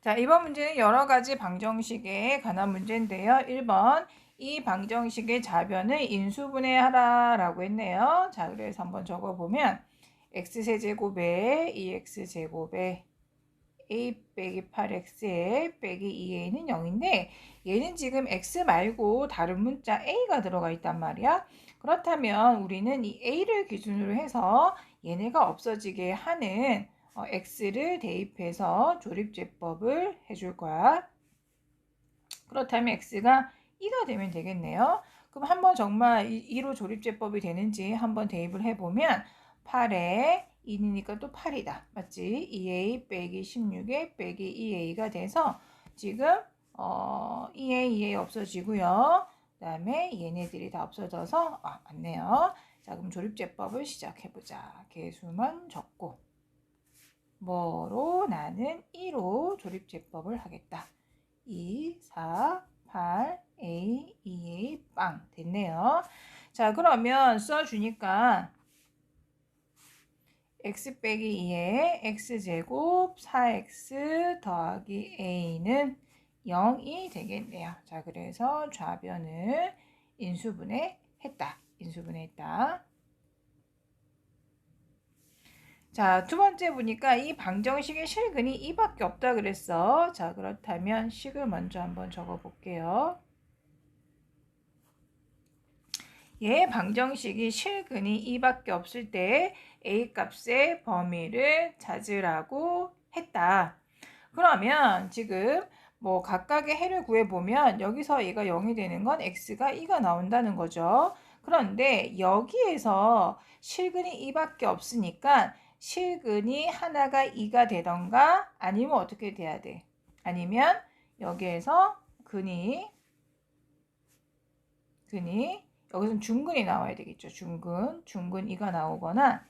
자, 이번 문제는 여러 가지 방정식에 관한 문제인데요. 1번. 이 방정식의 자변을 인수분해하라 라고 했네요. 자, 그래서 한번 적어보면 x세제곱에 2x제곱에 a 빼기 8x에 빼기 2a는 0인데 얘는 지금 x 말고 다른 문자 a가 들어가 있단 말이야. 그렇다면 우리는 이 a를 기준으로 해서 얘네가 없어지게 하는 어, x를 대입해서 조립제법을 해줄 거야. 그렇다면 x가 2가 되면 되겠네요. 그럼 한번 정말 2로 조립제법이 되는지 한번 대입을 해보면 8에 2니까 또 8이다. 맞지? 2a 빼기 16에 빼기 2a가 돼서 지금 어, 2a, 2a 없어지고요. 그 다음에 얘네들이 다 없어져서 아, 맞네요. 자, 그럼 조립제법을 시작해보자. 개수만 적고 뭐로 나는 2로 조립제법을 하겠다. 2, 4, 8, A, 2A, 빵 됐네요. 자, 그러면 써주니까 x 빼기 2에 x제곱 4x 더하기 a는 0이 되겠네요. 자, 그래서 좌변을 인수분해 했다. 인수분해 했다. 자, 두 번째 보니까 이 방정식의 실근이 이밖에 없다 그랬어. 자, 그렇다면 식을 먼저 한번 적어 볼게요. 얘 방정식이 실근이 이밖에 없을 때 a 값의 범위를 찾으라고 했다. 그러면 지금 뭐 각각의 해를 구해보면 여기서 얘가 0이 되는 건 x가 2가 나온다는 거죠. 그런데 여기에서 실근이 2밖에 없으니까 실근이 하나가 2가 되던가 아니면 어떻게 돼야 돼? 아니면 여기에서 근이 근이 여기서는 중근이 나와야 되겠죠. 중근, 중근 2가 나오거나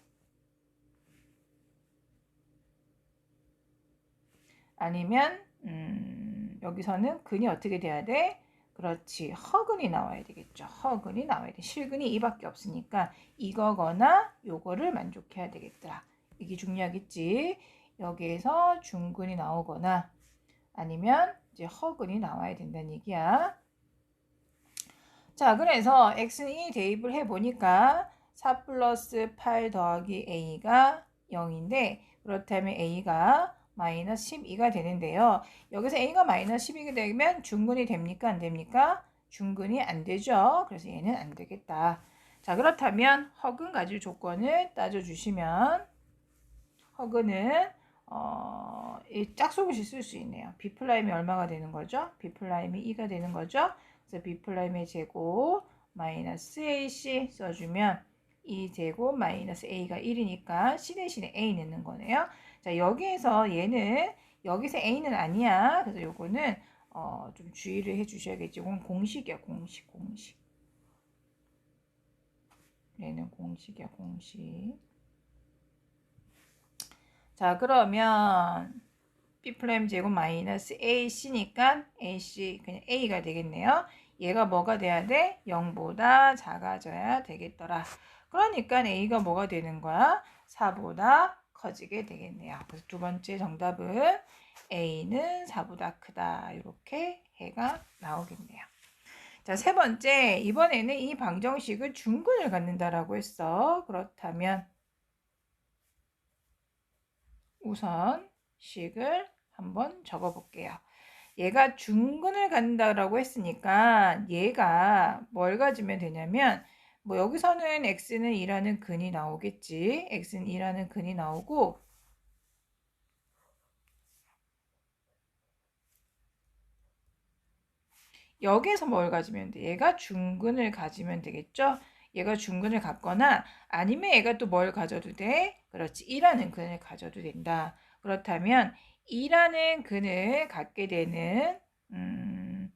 아니면 음, 여기서는 근이 어떻게 돼야 돼? 그렇지. 허근이 나와야 되겠죠. 허근이 나와야 돼. 실근이 2밖에 없으니까 이거거나 요거를 만족해야 되겠더라. 이게 중요하겠지. 여기에서 중근이 나오거나 아니면 이제 허근이 나와야 된다는 얘기야. 자, 그래서 x는 2 대입을 해보니까 4 플러스 8 더하기 a가 0인데 그렇다면 a가 마이너스 12가 되는데요. 여기서 a가 마이너스 12가 되면 중근이 됩니까? 안 됩니까? 중근이 안 되죠. 그래서 얘는 안 되겠다. 자, 그렇다면 허근 가질 조건을 따져주시면 허그는 어, 이 짝수근식 쓸수 있네요. B 플라임이 얼마가 되는 거죠? B 플라임이 2가 되는 거죠? 그래서 B 플라임의 제곱 마이너스 AC 써주면 2 제곱 마이너스 A가 1이니까 C 대신에 A 넣는 거네요. 자 여기에서 얘는 여기서 A는 아니야. 그래서 요거는 어, 좀 주의를 해 주셔야겠지. 이건 공식이야 공식 공식. 얘는 공식이야 공식. 자, 그러면 B 플레임 제곱 마이너스 AC니까 AC 그냥 A가 되겠네요. 얘가 뭐가 돼야 돼? 0보다 작아져야 되겠더라. 그러니까 A가 뭐가 되는 거야? 4보다 커지게 되겠네요. 그래서 두 번째 정답은 A는 4보다 크다. 이렇게 해가 나오겠네요. 자, 세 번째. 이번에는 이 방정식을 중근을 갖는다라고 했어. 그렇다면 우선 식을 한번 적어 볼게요. 얘가 중근을 갖는다라고 했으니까 얘가 뭘 가지면 되냐면 뭐 여기서는 x는 2라는 근이 나오겠지. x는 2라는 근이 나오고 여기에서 뭘 가지면 돼? 얘가 중근을 가지면 되겠죠? 얘가 중근을 갖거나 아니면 얘가 또 뭘 가져도 돼? 그렇지. 2라는 근을 가져도 된다. 그렇다면 2라는 근을 갖게 되는 음,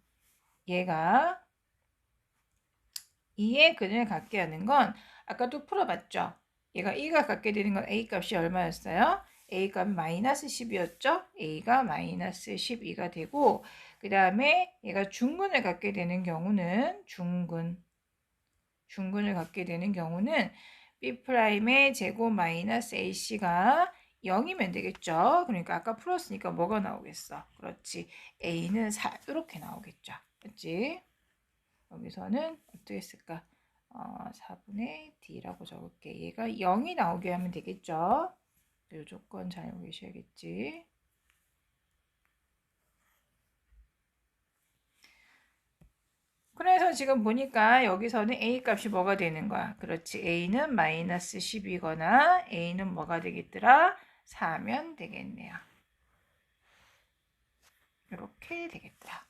얘가 2의 근을 갖게 하는 건 아까 또 풀어봤죠. 얘가 2가 갖게 되는 건 A 값이 얼마였어요? A 값 마이너스 10이었죠? A가 마이너스 12가 되고 그 다음에 얘가 중근을 갖게 되는 경우는 중근 중근을 갖게 되는 경우는 B'의 제곱 마이너스 AC가 0이면 되겠죠. 그러니까 아까 풀었으니까 뭐가 나오겠어? 그렇지. a는 4 이렇게 나오겠죠. 그렇지? 여기서는 어떻게 쓸까? 어, 4분의 d라고 적을게. 얘가 0이 나오게 하면 되겠죠. 이 조건 잘 알고 계셔야겠지. 그래서 지금 보니까 여기서는 a 값이 뭐가 되는 거야? 그렇지. a는 마이너스 10이거나 a는 뭐가 되겠더라? 4면 되겠네요. 이렇게 되겠더라.